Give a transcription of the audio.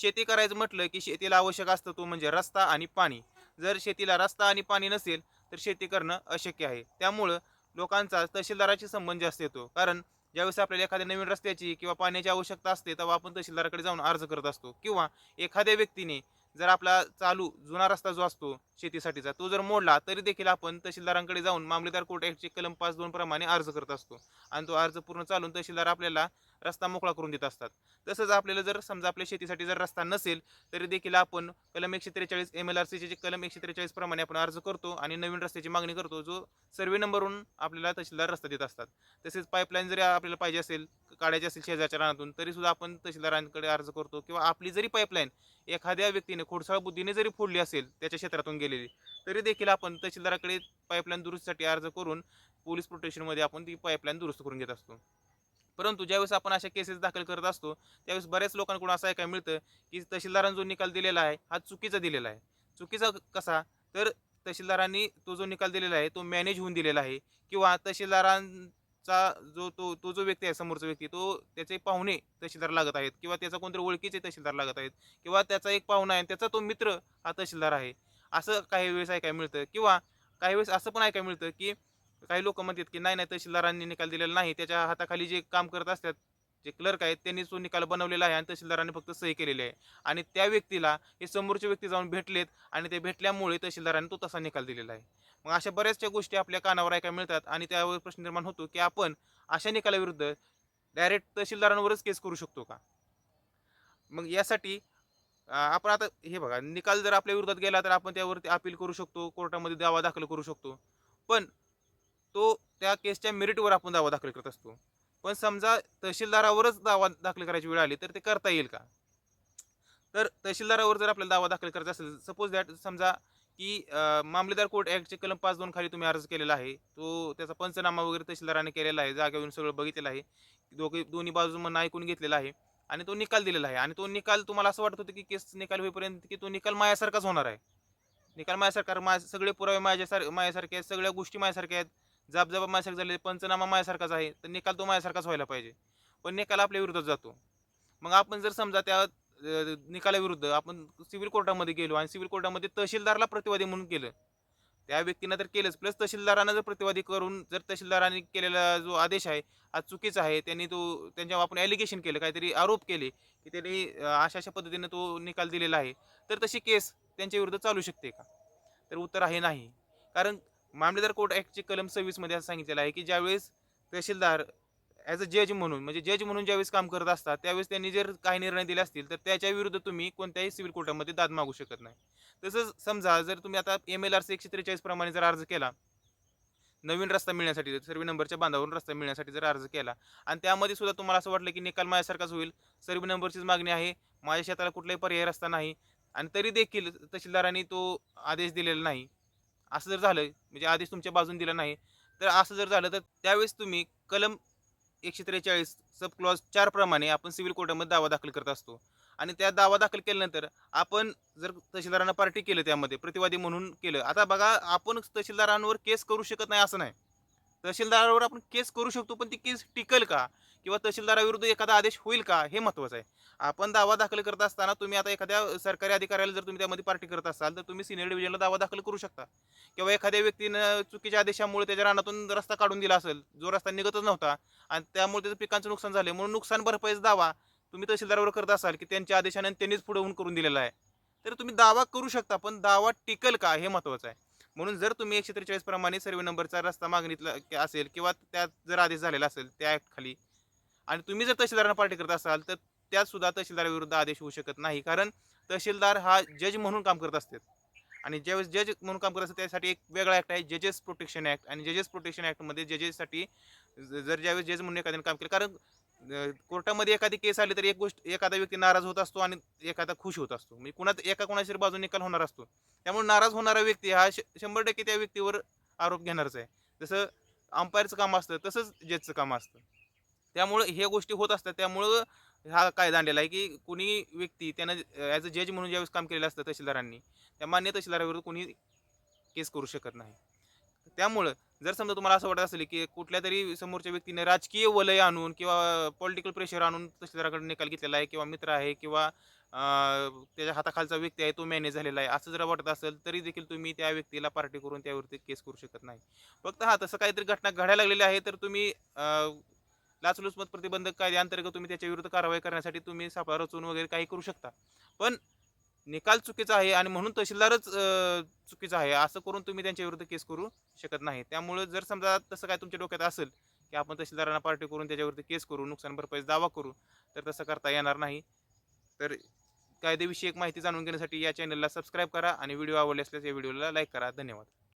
शेती करायचं म्हटलं की शेतीला आवश्यक असतं तो म्हणजे रस्ता आणि पाणी. जर शेतीला रस्ता आणि पाणी नसेल तर शेती करणं अशक्य आहे. त्यामुळं लोकांचा तहसीलदाराशी संबंध जास्त येतो. कारण ज्यावेळेस आपल्याला एखाद्या नवीन रस्त्याची किंवा पाण्याची आवश्यकता असते तेव्हा आपण तहसीलदाराकडे जाऊन अर्ज करत असतो. किंवा एखाद्या व्यक्तीने जर आपला चालू जुना रस्ता जो असतो शेतीसाठीचा तो जर मोडला तरी देखील आपण तहसीलदारांकडे जाऊन मामलेदार कोर्ट ॲक्टचे कलम पाच दोन प्रमाणे अर्ज करत असतो. आणि तो अर्ज पूर्ण चालून तहसीलदार आपल्याला रस्ता मोकळा करून देत असतात. तसंच आपल्याला जर समजा आपल्या शेतीसाठी जर रस्ता नसेल तरी देखील आपण कलम एकशे त्रेचाळीस एम एल आर सीचे जे कलम एकशे त्रेचाळीस प्रमाणे आपण अर्ज करतो आणि नवीन रस्त्याची मागणी करतो जो सर्वे नंबरवरून आपल्याला तहसीलदार रस्ता देत असतात. तसेच पाईपलाईन जरी आपल्याला पाहिजे असेल काढायची असेल शेजारच्या रानातून तरी सुद्धा आपण तहसीलदारांकडे अर्ज करतो किंवा आपली जरी पाईपलाईन एखाद्या व्यक्तीने खोडसाळ बुद्धीने जरी फोडली असेल त्याच्या क्षेत्रातून गेलेली तरी देखील आपण तहसीलदाराकडे पाईपलाईन दुरुस्तीसाठी अर्ज करून पोलीस प्रोटेक्शनमध्ये आपण ती पाईपलाईन दुरुस्त करून घेत असतो. परंतु ज्यावेळेस आपण अशा केसेस दाखल करत असतो त्यावेळेस बऱ्याच लोकांकडून असं ऐकायला मिळतं की तहसीलदारांनी जो निकाल दिलेला आहे हा चुकीचा दिलेला आहे. चुकीचा कसा? तर तहसीलदारांनी तो जो निकाल दिलेला आहे तो मॅनेज होऊन दिलेला आहे. किंवा तहसीलदारांचा जो तो तो जो व्यक्ती आहे समोरचा व्यक्ती तो त्याचे पाहुणे तहसीलदार लागत आहेत. किंवा त्याचा कोणतरी ओळखीचे तहसीलदार लागत आहेत. किंवा त्याचा एक पाहुणा आहे त्याचा तो मित्र हा तहसीलदार आहे. असं काही वेळेस ऐकायला मिळतं. किंवा काही वेळेस असं पण ऐकायला मिळतं की काही लोक म्हणतात की नाही नाही तहसीलदारांनी निकाल दिलेला नाही. त्याच्या हाताखाली जे काम करत असतात जे क्लर्क आहेत त्यांनी तो निकाल बनवलेला आहे आणि तहसीलदारांनी फक्त सही केलेली आहे. आणि त्या व्यक्तीला हे समोरचे व्यक्ती जाऊन भेटलेत आणि ते भेटल्यामुळे तहसीलदारांनी तो तसा निकाल दिलेला आहे. मग अशा बऱ्याचशा गोष्टी आपल्या कानावर ऐकायला मिळतात आणि त्यावर प्रश्न निर्माण होतो की आपण अशा निकालाविरुद्ध डायरेक्ट तहसीलदारांवरच केस करू शकतो का? मग यासाठी आपण आता हे बघा निकाल जर आपल्या विरोधात गेला तर आपण त्यावरती अपील करू शकतो कोर्टामध्ये दावा दाखल करू शकतो. पण तो त्या केसच्या मेरिटवर आपण दावा दाखल करत असतो. पण समजा तहसीलदारावरच दावा दाखल करायची वेळ आली तर ते करता येईल का? तर तहसीलदारावर जर आपल्याला दावा दाखल करायचा असेल सपोज दॅट समजा की मामलेदार कोर्ट ॲक्टचे कलम पाच दोन खाली तुम्ही अर्ज केलेला आहे तो त्याचा पंचनामा वगैरे तहसीलदाराने केलेला आहे जागा येऊन सगळं बघितलेलं आहे दोघे दोन्ही बाजू म्हणून ऐकून घेतलेला आहे आणि तो निकाल दिलेला आहे आणि तो निकाल तुम्हाला असं वाटत होतं की केस निकाल होईपर्यंत की तो निकाल मायासारखाच होणार आहे. निकाल माझ्यासारखा माझ्या सगळे पुरावे माझ्यासार माझ्यासारखे आहेत सगळ्या गोष्टी माझ्यासारख्या आहेत जाबजाबा माझ्यासारखं झाले पंचनामा माझ्यासारखाच आहे तर निकाल तो माझ्यासारखाच व्हायला पाहिजे. पण निकाल आपल्या विरोधात जातो. मग आपण जर समजा त्या निकालाविरुद्ध आपण सिव्हिल कोर्टामध्ये गेलो आणि सिव्हिल कोर्टामध्ये तहसीलदारला प्रतिवादी म्हणून केलं त्या व्यक्तीनं तर केलंच. प्लस तहसीलदारानं जर प्रतिवादी करून जर तहसीलदारांनी केलेला जो आदेश आहे हा चुकीचा आहे त्यांनी तो त्यांच्यावर आपण ॲलिगेशन केलं काहीतरी आरोप केले की त्यांनी अशा अशा पद्धतीनं तो निकाल दिलेला आहे. तर तशी केस त्यांच्या विरुद्ध चालू शकते का? तर उत्तर आहे नाही. कारण मामलेदार कोर्ट ॲक्टचे कलम सव्वीसमध्ये असं सांगितलेलं आहे की ज्यावेळेस तहसीलदार ॲज अ जज म्हणून म्हणजे जज म्हणून ज्यावेळेस काम करत असतात त्यावेळेस त्यांनी जर काही निर्णय दिले असतील तर त्याच्या विरुद्ध तुम्ही कोणत्याही सिव्हिल कोर्टामध्ये दाद मागू शकत नाही. तसंच समजा जर तुम्ही आता एम एल आर सी एकशे त्रेचाळीस प्रमाणे जर अर्ज केला नवीन रस्ता मिळण्यासाठी सर्वे नंबरच्या बांधावरून रस्ता मिळण्यासाठी जर अर्ज केला आणि त्यामध्ये सुद्धा तुम्हाला असं वाटलं की निकाल माझ्यासारखाच होईल सर्वे नंबरचीच मागणी आहे माझ्या शेताला कुठलाही पर्याय रस्ता नाही आणि तरी देखील तहसीलदारांनी तो आदेश दिलेला नाही असं जर झालं म्हणजे आदेश तुमच्या बाजून दिला नाही तर असं जर झालं तर त्यावेळेस तुम्ही कलम एकशे त्रेचाळीस सब क्लॉज चारप्रमाणे आपण सिव्हिल कोर्टामध्ये दावा दाखल करत असतो. आणि त्या दावा दाखल केल्यानंतर आपण जर तहसीलदारांना पार्टी केलं त्यामध्ये प्रतिवादी म्हणून केलं आता बघा आपण तहसीलदारांवर केस करू शकत नाही असं नाही. तहसीलदारावर आपण केस करू शकतो पण ती केस टिकल का? किंवा तहसीलदाराविरुद्ध एखादा आदेश होईल का? हे महत्त्वाचं आहे. आपण दावा दाखल करत असताना तुम्ही आता एखाद्या सरकारी अधिकाऱ्याला जर तुम्ही त्यामध्ये पार्टी करत असाल तर तुम्ही सिनियर डिव्हिजनला दावा दाखल करू शकता. किंवा एखाद्या व्यक्तीनं चुकीच्या आदेशामुळे त्याच्या रानातून रस्ता काढून दिला असेल जो रस्ता निघतच नव्हता आणि त्यामुळे त्याचं पिकांचं नुकसान झाले म्हणून नुकसान भरपाईचा दावा तुम्ही तहसीलदारावर करत असाल की त्यांच्या आदेशाने त्यांनीच पुढे होऊन करून दिलेला आहे. तर तुम्ही दावा करू शकता पण दावा टिकल का? हे महत्त्वाचं आहे. म्हणून जर तुम्ही एकशे त्रेचाळीस प्रमाणे सर्वे नंबरचा रस्ता मागणीतला असेल किंवा त्यात जर आदेश झालेला असेल त्या ऍक्ट खाली आणि तुम्ही जर तहसीलदारांना पार्टी करत असाल तर त्यात सुद्धा तहसीलदाराविरुद्ध आदेश होऊ शकत नाही. कारण तहसीलदार हा जज म्हणून काम करत असतात. आणि ज्यावेळेस जज म्हणून काम करत असतात त्यासाठी एक वेगळा ॲक्ट आहे जजेस प्रोटेक्शन ॲक्ट आणि जजेस प्रोटेक्शन ॲक्टमध्ये जजेससाठी जर ज्यावेळेस जज म्हणून एखाद्याने काम केलं कारण कोर्टामध्ये एखादी केस आली तर एक गोष्ट एखादा व्यक्ती नाराज होत असतो आणि एखादा खुश होत असतो. म्हणजे कुणात एका कोणाशी बाजू निकाल होणार असतो. त्यामुळे नाराज होणारा व्यक्ती हा श- शंभर टक्के त्या व्यक्तीवर आरोप घेणारच आहे. जसं अंपायरचं काम असतं तसंच जजचं काम असतं. त्यामुळं ह्या गोष्टी होत असतात. त्यामुळं हा कायदा आणलेला आहे की कुणी व्यक्ती त्यानं ॲज अ जज म्हणून ज्यावेळेस काम केलेलं असतं तहसीलदारांनी त्या मान्य तहसीलदाराविरुद्ध कुणी केस करू शकत नाही. त्यामुळं जर समजा तुम्हाला असं वाटत असेल की कुठल्या तरी समोरच्या व्यक्तीने राजकीय वलय आणून किंवा पॉलिटिकल प्रेशर आणून तहसीलदाराकडे निकाल घेतलेला आहे किंवा मित्र आहे किंवा त्याच्या हाताखालचा व्यक्ती आहे तो मॅनेज झालेला आहे असं जर वाटत असेल तरी देखील तुम्ही त्या व्यक्तीला पार्टी करून त्यावरती केस करू शकत नाही. फक्त हा तसं काहीतरी घटना घडायला लागलेली आहे तर तुम्ही लाचलुचपत प्रतिबंधक कायद्याअंतर्गत तुम्ही त्याच्या विरुद्ध कारवाई करण्यासाठी तुम्ही सापळा रचून वगैरे काही करू शकता. पण निकाल चुकीचा आहे आणि म्हणून तहसीलदारच चुकीचा आहे. असं करून तुम्ही त्यांच्या विरुद्ध केस करू शकत नाही. त्यामुळे जर समजा तसं काय तुमच्या डोक्यात असेल की आपण तहसीलदारांना पार्टी करून त्याच्यावरती केस करू नुकसान भरपाईचा दावा करू तर तसं करता येणार नाही. तर कायदेविषयक माहिती जाणून घेण्यासाठी या चॅनलला सबस्क्राईब करा आणि व्हिडिओ आवडले असल्यास या व्हिडिओला लाईक करा. धन्यवाद.